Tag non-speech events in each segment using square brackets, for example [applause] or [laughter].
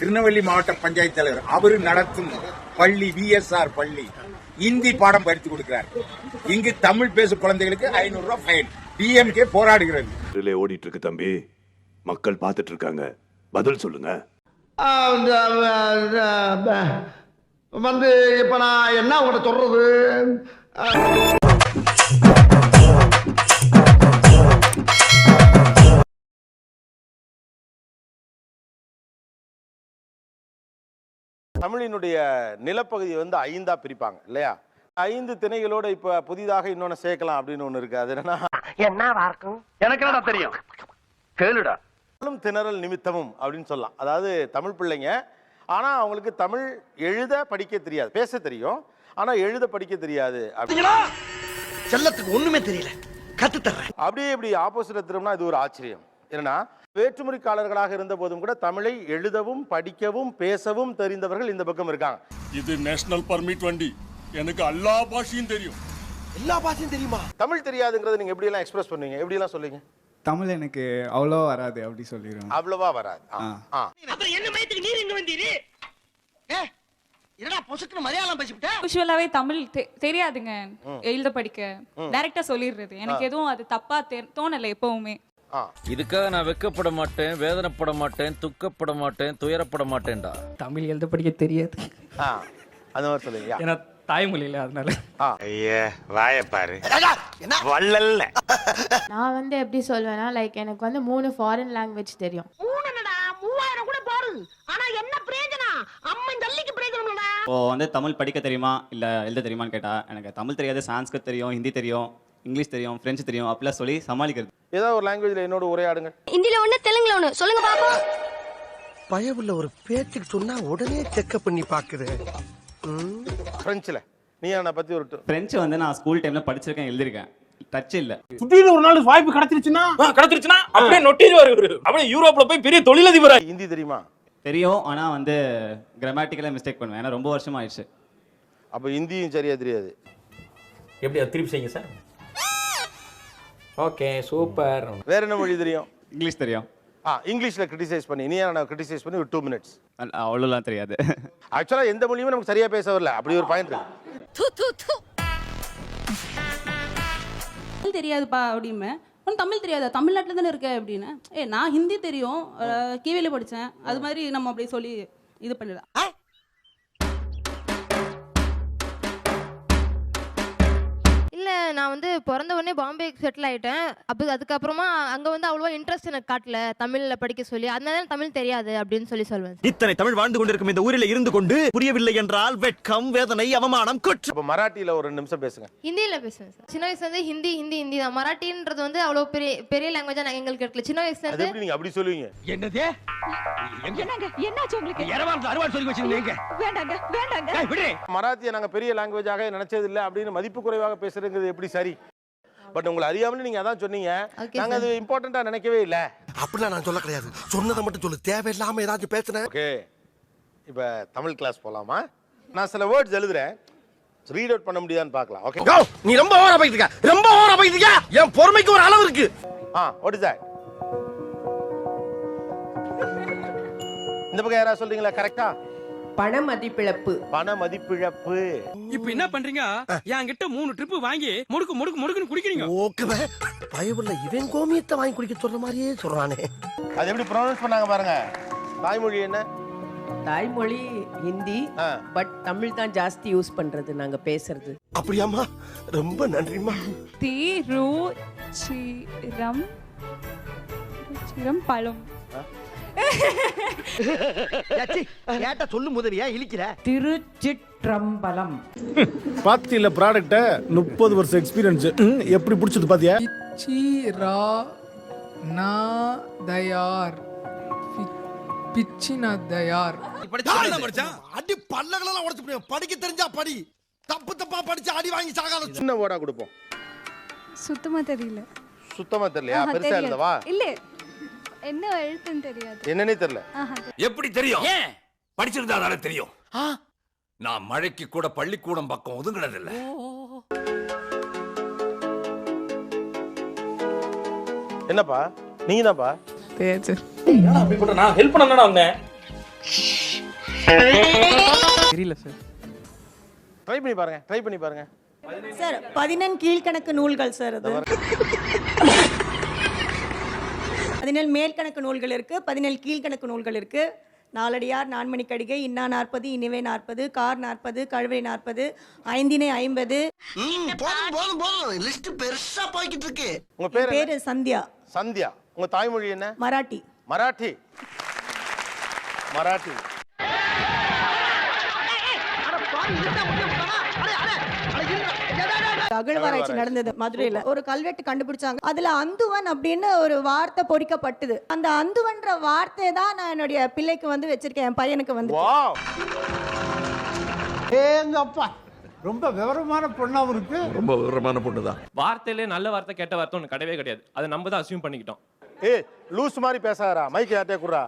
திருநெல்வேலி மாவட்ட பஞ்சாயத்து தலைவர். அவரு நடத்தும் பள்ளி விஎஸ்ஆர் பள்ளி. இந்தி பாடம் படித்து கொடுக்கிறார். இங்கு தமிழ் பேசும் குழந்தைகளுக்கு ஐநூறு ரூபாய் ஃபைன் டிஎம்கே போராடுகிறது. ரிலே ஓடிட்டு இருக்கு தம்பி. மக்கள் பார்த்துட்டு இருக்காங்க பதில் சொல்லுங்க. வந்து இப்ப நான் என்ன உங்கள்ட்ட சொல்றது? தமிழினுடைய நிலப்பகுதி வந்து ஐந்தா பிரிப்பாங்க இல்லையா? ஐந்து திணைகளோட இப்ப புதிதாக இன்னொன்னு சேர்க்கலாம் அப்படின்னு ஒண்ணு இருக்கு. அது என்னன்னா எனக்கு என்னடா தெரியும்? கேளுடா. தமிழும் திணறல் நிமித்தமும் அப்படின்னு சொல்லலாம். அதாவது தமிழ் பிள்ளைங்க ஆனா அவங்களுக்கு தமிழ் எழுத படிக்க தெரியாது. பேச தெரியும் ஆனா எழுத படிக்க தெரியாது செல்லத்துக்கு ஒண்ணுமே தெரியல. கத்து தர்றேன் அப்படியே இப்படி ஆப்போசிட்ல திரும்பினா இது ஒரு ஆச்சரியம். என்னன்னா வேற்றுமொழிக்காரர்களாக இருந்த போதும் கூட தமிழை எழுதவும் படிக்கவும் பேசவும் தெரிந்தவர்கள் இந்த பக்கம் இருக்காங்க. இது நேஷனல் பர்மிட் வண்டி. எனக்கு எல்லா பாஷையும் தெரியும். எல்லா பாஷையும் தெரியுமா? தமிழ் தெரியாதுங்கிறத நீங்க எப்படி எல்லாம் எக்ஸ்பிரஸ் பண்ணுவீங்க? எப்படி எல்லாம் சொல்லுவீங்க? தமிழ் எனக்கு அவ்வளோ வராது அப்படி சொல்லிடுவேன். அவ்வளவா வராது. அப்புறம் என்ன மயத்துக்கு நீர் இங்க வந்தீரு? என்னடா பொசுக்குன்னு மலையாளம் பேசிவிட்ட? யூஸ்வலாவே தமிழ் தெ- தெரியாதுங்க. எழுத படிக்க. டைரக்டா சொல்லிடுறது. எனக்கு எதுவும் அது தப்பா தோணல எப்பவுமே. இதுக்காக நான் வெக்கப்பட மாட்டேன் வேதனைப்பட மாட்டேன் துக்கப்பட மாட்டேன் துயரப்பட மாட்டேன்டா. தமிழ் எழுத படிக்க தெரியாது. ஆ, அந்த மாதிரி சொல்லுங்க ஏன்னா தாய்மொழியில அதனால. நான் வந்து எப்படி சொல்வேன்னா லைக் எனக்கு வந்து மூணு ஃபாரின் லாங்குவேஜ் தெரியும். மூவாயிரம் கூட போடு. ஆனா என்ன பிரயோஜனம்? அம்மன் ஜல்லிக்கு பிரயோஜனம்டா இப்போ வந்து தமிழ் படிக்க தெரியுமா? இல்லை எழுத தெரியுமான்னு கேட்டா எனக்கு தமிழ் தெரியாது சான்ஸ்கிரிட் தெரியும் ஹிந்தி தெரியும் இங்கிலீஷ் தெரியும் ஃப்ரெஞ்சு தெரியும் அப்படிலாம் சொல்லி சமாளிக்கிறது. ஏதாவது ஒரு லாங்குவேஜ்ல என்னோட உரையாடுங்க. ஹிந்தில ஒண்ணு தெலுங்குல ஒண்ணு. சொல்லுங்க பாப்போம் பயவுள்ள ஒரு பேச்சுக்கு சொன்னா உடனே செக்அப் பண்ணி பாக்குது. பிரெஞ்சில் நீ என்னை பத்தி ஒரு ஃப்ரெஞ்சு வந்து நான் ஸ்கூல் டைம்ல படிச்சிருக்கேன் எழுதிருக்கேன் டச் இல்லை. திடீர்னு ஒரு நாள் வாய்ப்பு கிடைச்சிருச்சுன்னா? கிடைச்சிருச்சுன்னா அப்படியே நொட்டிடுவாரு இவரு. அப்படியே யூரோப்ல போய் பெரிய தொழிலதிபர். ஹிந்தி தெரியுமா? தெரியும் ஆனால் வந்து கிராமட்டிக்கலாக மிஸ்டேக் பண்ணுவேன். ஏன்னா ரொம்ப வருஷமா ஆயிடுச்சு அப்ப ஹிந்தியும் சரியா தெரியாது. எப்படி திருப்பி செய்யுங்க சார்? Okay super. வேற என்ன மொழி தெரியும்? இங்கிலீஷ் தெரியும். ஆ இங்கிலீஷ்ல கிரிட்டிசைஸ் பண்ணி நீ என்ன கிரிட்டிசைஸ் பண்ணி ஒரு டூ மினிட்ஸ் அவ்வளோலாம் தெரியாது. ஆக்சுவலா எந்த மொழியுமே நமக்கு சரியா பேச வரல. அப்படி ஒரு பாயிண்ட் இருக்கு. தமிழ் தெரியாதுப்பா அப்படிமே உனக்கு தமிழ் தெரியாதா? தமிழ்நாட்டில் தானே இருக்க அப்படின்னு. ஏ நான் ஹிந்தி தெரியும். கீவேல படித்தேன் அது மாதிரி நம்ம அப்படி சொல்லி இது பண்ணிடலாம். நான் வந்து பிறந்த உடனே பாம்பே செட்டில் ஆயிட்டேன். அப்போ அதுக்கப்புறமா அங்க வந்து அவ்வளவா இன்ட்ரெஸ்ட் எனக்கு காட்டல. தமிழ்ல படிக்க சொல்லி. அதனால தமிழ் தெரியாது அப்படின்னு சொல்லி சொல்வேன் இத்தனை தமிழ் வாழ்ந்து கொண்டிருக்கும் இந்த ஊரில் இருந்து கொண்டு புரியவில்லை என்றால் வெட்கம் வேதனை அவமானம் குற்றம். அப்ப மராட்டியில ஒரு நிமிஷம் பேசுங்க. ஹிந்தியில பேசுவேன் சார். சின்ன வயசுல இருந்து ஹிந்தி ஹிந்தி ஹிந்தி தான். மராட்டின்றது வந்து அவ்வளவு பெரிய பெரிய லாங்குவேஜா நாங்க எங்களுக்கு இருக்கல சின்ன வயசுல அது இருந்து எப்படி நீங்க அப்படி சொல்லுவீங்க? என்னது? என்னாச்சு உங்களுக்கு? இரவாரத்துல அறுவாள் சொல்லி வச்சிருந்தீங்க வேண்டாங்க வேண்டாங்க. விடு மராத்தியை நாங்க பெரிய லாங்குவேஜாக நினைச்சது இல்ல அப்படின்னு மதிப்பு குறைவாக பேசுறதுங்கிறது எப்படி சரி? பட் உங்களை அறியாமலே நீங்க அதான் சொன்னீங்க. நாங்க. அது இம்பார்ட்டண்டா நினைக்கவே இல்ல. அப்படிலாம் நான் சொல்ல கிடையாது. சொன்னதை மட்டும் சொல்லு. தேவையில்லாம ஏதாச்சும் பேசுனேன். ஓகே இப்ப தமிழ் கிளாஸ் போலாமா? நான் சில வேர்ட்ஸ் எழுதுறேன். ரீட் அவுட் பண்ண முடியுதான்னு பார்க்கலாம். ஓகே நீ ரொம்ப ஓவரா போயிட்டு இருக்க. ரொம்ப ஓவரா போயிட்டு இருக்க. என் பொறுமைக்கு ஒரு அளவு இருக்கு. ஆ வாட் இஸ் தட் இந்த பக்கம் யாராவது சொல்றீங்களா? கரெக்டா பண மதிப்பிழப்பு பண மதிப்பிழப்பு இப்ப என்ன பண்றீங்க? என்கிட்ட மூணு ட்ரிப் வாங்கி முடுக்கு முடுக்கு முடுக்குன்னு குடிக்கிறீங்க. ஓகே பயவுள்ள இவன் கோமியத்தை வாங்கி குடிக்க சொல்ற மாதிரியே சொல்றானே. அது எப்படி ப்ரொனவுன்ஸ் பண்ணாங்க பாருங்க. தாய்மொழி என்ன? தாய்மொழி ஹிந்தி. பட் தமிழ் தான் ஜாஸ்தி யூஸ் பண்றது நாங்க பேசுறது. அப்படியாம்மா? ரொம்ப நன்றிம்மா. தி ரூ சிரம் சிரம் பழம் ஏட்டா சொல்லு முதலியா இழிக்கிற? திருச்சிற்றம்பலம். பாத்தியில ப்ராடக்ட்ட முப்பது வருஷம் எக்ஸ்பீரியன்ஸ் எப்படி பிடிச்சது பாத்தியா? சீரா நா தயார். பிச்சின தயார். அடி பல்லகளெல்லாம் உடச்சு போடுவேன். படிக்க தெரிஞ்சா படி. தப்பு தப்பா படிச்சு அடி வாங்கி சாகாத சின்ன வேர்டா கொடுப்போம். சுத்தமா தெரியல. சுத்தமா தெரியலையா? பெருசா எழுதவா இல்ல என்ன எழுத்துன்னு தெரியாது. என்னன்னே தெரியல. எப்படி தெரியும்? படிச்சிருந்தா தானே தெரியும். நான் மழைக்கு கூட பள்ளிக்கூடம் பக்கம் ஒதுங்கினது இல்ல என்னப்பா? நீங்க தான்ப்பா நான் ஹெல்ப் பண்ண வந்தேன் தெரியல சார் ட்ரை பண்ணி பாருங்க ட்ரை பண்ணி பாருங்க. சார் பதினெண் கீழ்கணக்கு நூல்கள் சார் அது. பதினேழு மேல்கணக்கு நூல்கள் இருக்கு பதினேழு கீழ்கணக்கு நூல்கள் இருக்கு. நாலடியார் நான்மணி கடிகை இன்னா நாற்பது இனிவை நாற்பது கார் நாற்பது கழுவை நாற்பது ஐந்தினை ஐம்பது. போதும் போதும் போதும். லிஸ்ட் பெருசா போய்கிட்டு இருக்கு. உங்க? பேரு சந்தியா. சந்தியா. உங்க தாய்மொழி என்ன? மராட்டி. மராட்டி. மராட்டி. அகழ்வாராய்ச்சி நடந்தது மதுரையில. ஒரு கல்வெட்டு கண்டுபிடிச்சாங்க. அதுல அந்துவன் அப்படின்னு ஒரு வார்த்தை பொறிக்கப்பட்டது. அந்த அந்துவன்ற வார்த்தையை தான் நான் என்னுடைய பிள்ளைக்கு வந்து வச்சிருக்கேன். என் பையனுக்கு வந்து வாவ். ஏங்கப்பா. ரொம்ப விவரமான பொண்ணாவும் இருக்கு ரொம்ப விவரமான பொண்ணு தான் வார்த்தையிலே நல்ல வார்த்தை கெட்ட வார்த்தை ஒன்று கிடையவே கிடையாது. அதை நம்ம தான் அசியூம் பண்ணிக்கிட்டோம். ஏய் லூஸ் மாதிரி பேசாதடா. மைக் யார்ட்டே குடுறா.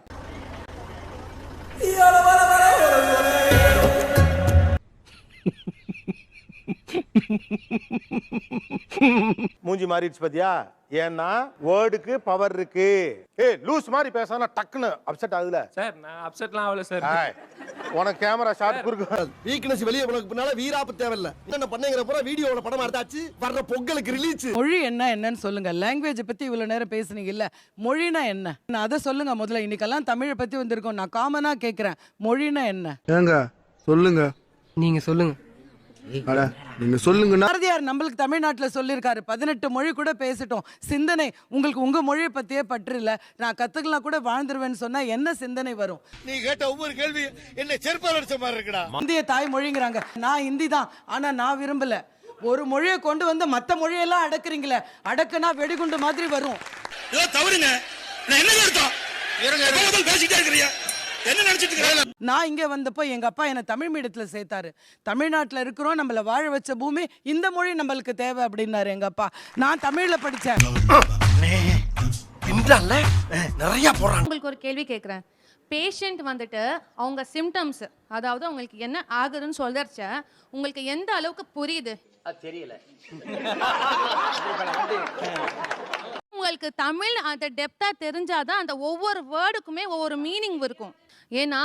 [laughs] மூஞ்சி மாறிடுச்சு பாத்தியா? ஏன்னா வேர்டுக்கு பவர் இருக்கு. ஏய் லூஸ் மாதிரி பேசானா டக்குன்னு அப்செட் ஆகுதுல. சார் நான் அப்செட்லாம் ஆகல சார். உனக்கு கேமரா ஷாட் குறுக்கு வீக்னஸ் வெளியே உனக்கு பின்னால வீராப்பு தேவையில்ல. என்ன பண்ணீங்கிற பூரா வீடியோட படம் எடுத்தாச்சு வர்ற பொங்கலுக்கு ரிலீஸ் மொழி என்ன என்னன்னு சொல்லுங்க. லாங்குவேஜ் பத்தி இவ்வளவு நேரம் பேசுனீங்க இல்ல. மொழினா என்ன? நான் அதை சொல்லுங்க முதல்ல. இன்னைக்கெல்லாம் தமிழை பத்தி வந்திருக்கோம். நான் காமனா கேக்குறேன். மொழினா என்ன? ஏங்க சொல்லுங்க. நீங்க சொல்லுங்க. நீங்க சொல்லுங்கன்னா பாரதியார் நம்மளுக்கு தமிழ்நாட்டுல சொல்லியிருக்காரு. பதினெட்டு மொழி கூட பேசிட்டோம். சிந்தனை உங்களுக்கு உங்க மொழியை பத்தியே பற்று இல்ல நான் கத்துக்கலாம் கூட வாழ்ந்துருவேன்னு சொன்னா என்ன சிந்தனை வரும்? நீ கேட்ட ஒவ்வொரு கேள்வி என்ன செருப்பால் அடிச்ச மாதிரி இருக்குடா. இந்திய தாய்மொழிங்கிறாங்க நான் ஹிந்தி தான். ஆனா நான் விரும்பல. ஒரு மொழியை கொண்டு வந்து மத்த மொழியெல்லாம் அடக்குறீங்களே. அடக்குனா வெடிகுண்டு மாதிரி வரும். ஏதோ தவறுங்க. நான் என்ன பேசிட்டே இருக்கிறியா? என்ன நினைச்சிட்டு இருக்கிற நான் இங்க வந்தப்போ எங்க அப்பா என்னை தமிழ் மீடியத்துல சேர்த்தாரு. தமிழ்நாட்டுல இருக்கிறோம் நம்மள வாழ வச்ச பூமி இந்த மொழி நம்மளுக்கு தேவை அப்படின்னாரு எங்க அப்பா. நான் தமிழ்ல படிச்சேன். நிறைய போறான் உங்களுக்கு ஒரு கேள்வி கேட்குறேன் பேஷண்ட் வந்துட்டு அவங்க சிம்டம்ஸ் அதாவது அவங்களுக்கு என்ன ஆகுதுன்னு சொல்றச்ச உங்களுக்கு எந்த அளவுக்கு புரியுது? தெரியல. உங்களுக்கு தமிழ் அந்த டெப்தா தெரிஞ்சாதான் அந்த ஒவ்வொரு வேர்டுக்குமே ஒவ்வொரு மீனிங் இருக்கும். ஏன்னா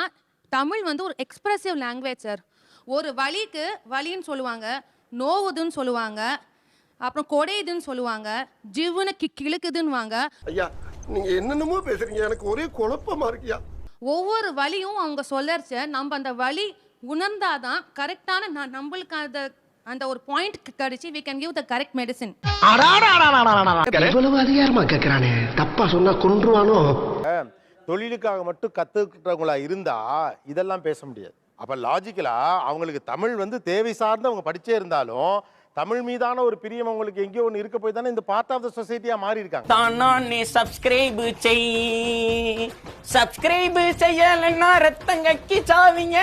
தமிழ் வந்து ஒரு எக்ஸ்பிரசிவ் லாங்குவேஜ் சார் ஒரு வலிக்கு வலின்னு சொல்லுவாங்க நோவுதுன்னு சொல்லுவாங்க அப்புறம் கொடையுதுன்னு சொல்லுவாங்க ஜிவ்வுன்னு கி கிழக்குதுன்னுவாங்க. ஐயா நீங்க என்னென்னமோ பேசுறீங்க எனக்கு ஒரே குழப்பமா இருக்கியா ஒவ்வொரு வலியும் அவங்க சொல்லறச்ச நம்ம அந்த வலி உணர்ந்தாதான் கரெக்டான நான் நம்மளுக்கு அந்த அந்த ஒரு பாயிண்ட் கிடைச்சி we can give the correct medicine. இவ்வளவு அதிகாரமா கேக்குறானே. தப்பா சொன்னா கொன்றுவானோ? தொழிலுக்காக மட்டும் கற்றுக்கிட்டவங்களா இருந்தா இதெல்லாம் பேச முடியாது. அப்போ லாஜிக்கலாக அவங்களுக்கு தமிழ் வந்து தேவை சார்ந்து அவங்க படிச்சே இருந்தாலும் தமிழ் மீதான ஒரு பிரியம் அவங்களுக்கு எங்கேயோ ஒன்று இருக்க போய் தானே இந்த பார்ட் ஆஃப் த சொசைட்டியா மாறி இருக்காங்க. தானே சப்ஸ்கிரைப் செய். சப்ஸ்கிரைப் செய்யலன்னா ரத்தம் கக்கி சாவிங்க.